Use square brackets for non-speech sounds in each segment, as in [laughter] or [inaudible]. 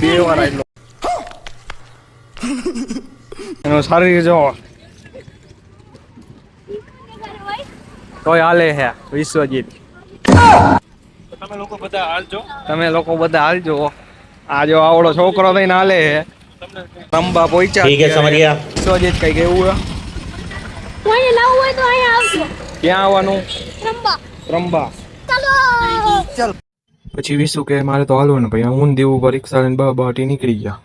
બે વાર એનો સારી રીતે જોવો કોઈ હાલે હે વિશ્વજીત. તમે લોકો બધા હાલજો. તમે લોકો બધા હાલજો. આ જો આવડો છોકરો થઈને હાલે હે. રંબા પોઈચા ઠીક હે સમજી વિશ્વજીત કઈ કેવું હે? કોઈ લાવું હોય તો અહીંયા આવજો. ક્યાં આવવાનું? રંબા. રંબા. ચાલો. ચાલો. પછી વિશુ કે મારે તો હાલવાનું ભાઈ હું દેવું પરીક્ષા લઈને બા બાટી નીકળી ગયા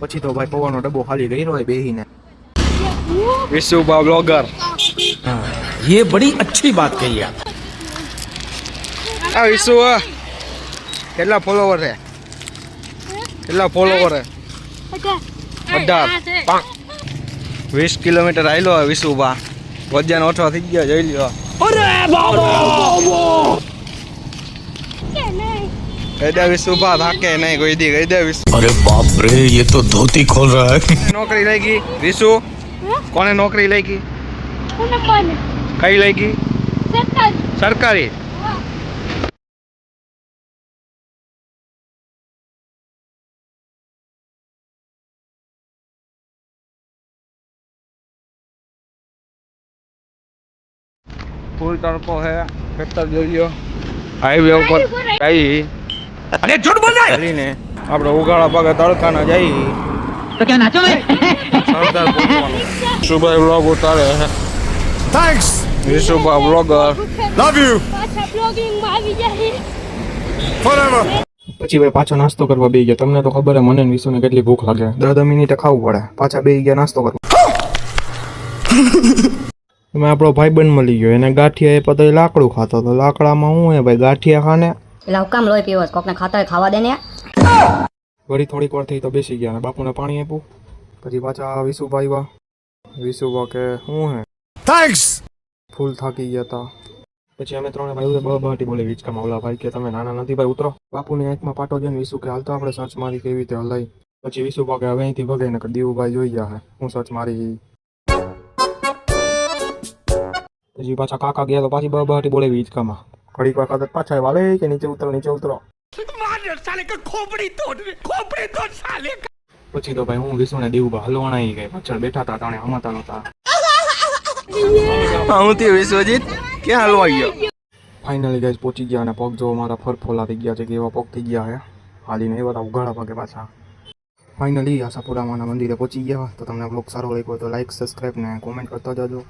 પછી તો ભાઈ પવાનો ડબ્બો ખાલી ગયો હોય બેહીને વિશુભા બ્લોગર ये बड़ी अच्छी बात कही आप આ વિશુ હે. કેટલા ફોલોવર છે કેટલા ફોલોવર છે અઢાર પાંચ વીસ કિલોમીટર આવેલો હોય વિશુભા વજન ઓછો થઈ ગયો જોઈ લ્યો सुबह नहीं कोई दी गई दे विशु। अरे बाप रे ये तो धोती खोल रहा है। [laughs] नौकरी लेगी विशु? हाँ? कौन नौकरी लेगी? कई लेगी? सरकारी? फूल तड़पो है खेतर जोजियो हाईवे ऊपर जाई। अरे झूठ बोल रहा है! अरे ने आपरे पगे तड़का ना जाई। तो क्या नाचो रे सुबह व्लॉग उतारे हैं। थैंक्स विश्व का व्लॉगर लव यू अच्छा व्लॉगिंग मांगी जाई फॉरएवर પછી ભાઈ પાછો નાસ્તો કરવા બેઈ ગયા. તમને તો ખબર છે મને અને વિશુને કેટલી ભૂખ લાગે. 10 10 મિનિટ ખાવું પડે. પાછા બેઈ ગયા નાસ્તો કરવા. એમાં આપણો ભાઈબંધ મળી ગયો એને ગાંઠિયા એ પતરી લાકડું ખાતો તો લાકડામાં હું હે ભાઈ ગાંઠિયા ખાને એટલે હુકામ લોહી પીવો કોકને ખાતા હોય ખાવા દે ને વળી થોડીક વાર થઈ તો બેસી ગયા ને બાપુને પાણી આપ્યું પછી પાછા વિશુભાઈ વા વિશુભા કે હું હે થેન્ક્સ ફૂલ થાકી ગયા તા પછી અમે ત્રણે ભાઈ બહુ બહાટી બોલે વિચકામાં ઓલા ભાઈ કે તમે નાના નથી ભાઈ ઉતરો બાપુને આંખમાં પાટો જઈને વિશુ કે હાલતો આપણે સર્ચ મારી કેવી રીતે હલાઈ પછી વિશુ કે હવે અહીંથી ભગે ને દીવુભાઈ જોઈ ગયા હું સર્ચ મારી પછી પાછા કાકા ગયા તો પાછી બહાટી બોલે વીચકામાં ઘડીક વાર ખાતર પાછા વાલે "અલે, કે નીચે ઉતરો નીચે ઉતરો. પછી તો ભાઈ હું વિષ્ણુ ને દીવુભા હલવાણા આવી ગઈ પાછળ બેઠા હતા તાણે હમતા નહોતા. હું તે વિશ્વજીત? ક્યાં હલવા ગયો? ફાઇનલી ગાઈસ પહોંચી ગયા અને પગ જો મારા ફરફોલા થઈ ગયા છે કે એવા પગ થઈ ગયા હે. હાલીને એ બધા ઉઘાડા પગે પાછા. ફાઇનલી આશાપુરામાના મંદિરે પહોંચી ગયા. તો તમને બ્લોગ સારો લાગ્યો તો લાઈક સબસ્ક્રાઈબ ને કોમેન્ટ કરતા જજો.